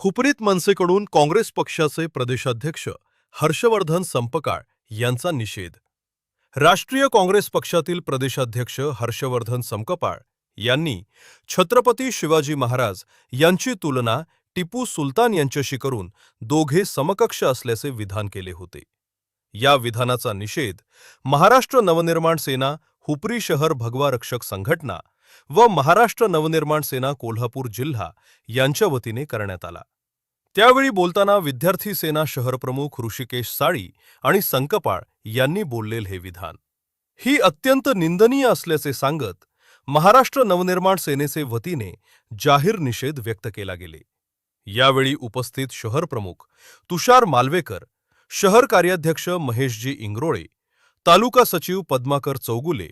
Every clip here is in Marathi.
हुपरीत मनसेकडून काँग्रेस पक्षाचे प्रदेशाध्यक्ष हर्षवर्धन संपकाळ यांचा निषेध. राष्ट्रीय काँग्रेस पक्षातील प्रदेशाध्यक्ष हर्षवर्धन संकपाळ यांनी छत्रपती शिवाजी महाराज यांची तुलना टिपू सुलतान यांच्याशी करून दोघे समकक्ष असल्याचे विधान केले होते. या विधानाचा निषेध महाराष्ट्र नवनिर्माण सेना हुपरी शहर भगवा रक्षक संघटना व महाराष्ट्र नवनिर्माण सेना कोल्हापूर जिल्हा यांच्या वतीने करण्यात आला. त्यावेळी बोलताना विद्यार्थी सेना शहरप्रमुख ऋषिकेश साळी आणि संकपाळ यांनी बोललेले हे विधान. ही अत्यंत निंदनीय असल्याचे सांगत महाराष्ट्र नवनिर्माण सेनेचे वतीने जाहीर निषेध व्यक्त केला गेले. यावेळी उपस्थित शहरप्रमुख तुषार मालवेकर शहर कार्याध्यक्ष महेशजी इंगरोळे तालुका सचिव पद्माकर चौगुले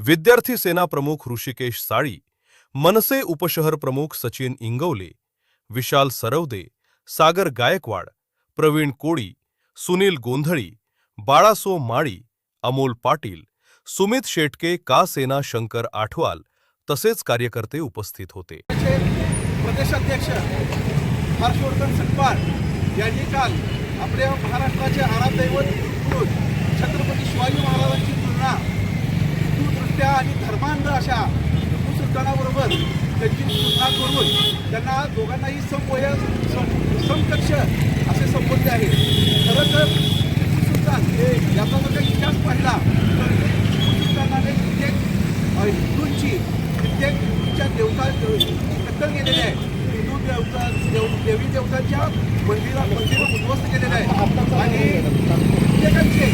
विद्यार्थी सेना प्रमुख ऋषिकेश साळी मनसे उपशहर प्रमुख सचिन इंगवले विशाल सरवदे सागर गायकवाड प्रवीण कोळी सुनील गोंधळी बाळासो माळी अमोल पाटील सुमित शेटके का सेना शंकर आठवाल तसेच कार्यकर्ते उपस्थित होते. प्रदेशाध्यक्ष हर्षवर्धन सकपाळ यांनी काल आपल्या महाराष्ट्राचे आराध्यदैवत छत्रपती शिवाजी महाराजांची तुलना आणि धर्मांध अशा हिंदू सुलतानाबरोबर त्यांची तुलना करून त्यांना दोघांनाही समवय समकक्ष असे संबोधले आहे. खरं तर टिपू सुलतान हे याचा जर काही इतिहास पाहिला तर टिपू सुलतानाने कित्येक हिंदूंची कित्येक हिंदूंच्या देवता कत्तल केलेली आहे. हिंदू देवता देव देवी देवतांच्या मंदिरा मंदिरं उद्ध्वस्त केलेले आहे. आणि कित्येकांचे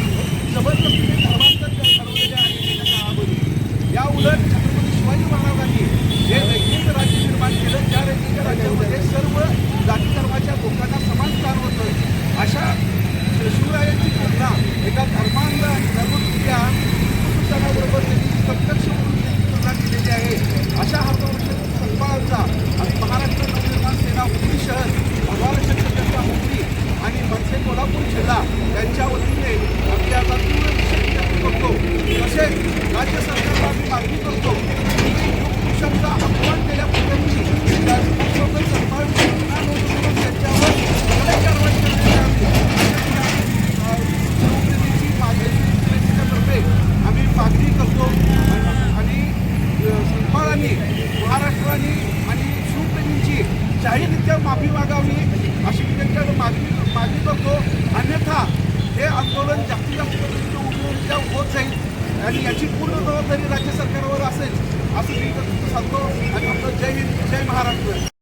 जबरदस्तीने धर्मांतर ठरवलेले आहे गेल्या काळामध्ये या उलट छत्रपती शिवाजी महाराजांनी जे लैंगिक राज्य निर्माण केलं त्या लैंगिक राज्यामध्ये सर्व जाती धर्माच्या लोकांना समान स्थान होतं अशा शिवरायांची तुलना एका धर्मांध आणि धर्मप्रिया सुलतानाबरोबर त्यांनी प्रत्यक्ष म्हणून त्यांची तुलना केलेली आहे अशा हरवर्ष संपाळांचा आणि महाराष्ट्र नवनिर्माण सेना हुपरी शहर भगवान संघटना हुपरी आणि मनसे कोल्हापूर जिल्हा यांच्या वतीने आम्ही आता तीव्र निषेध व्यक्त करतो तसेच राज्य सरकारला आम्ही मागणी करतो की लोकपुरुषांचा अपमान केल्याप्रकरणी प्रकरणी राज्यसभेत संभाव्य त्यांच्यावर कडक कारवाई करण्यात यावी आम्ही मागणी करतो आणि संपाळांनी महाराष्ट्राने आणि शिवप्रेमींची जाहीररित्या माफी मागावी अशी मी त्यांच्याकडे मागणी मागणी करतो अन्यथा हे आंदोलन जास्तीत जास्त पद्धतीने होत जाईल आणि याची पूर्ण जबाबदारी राज्य सरकारवर असेल असं मी सांगतो. आणि आपलं जय हिंद जय महाराष्ट्र.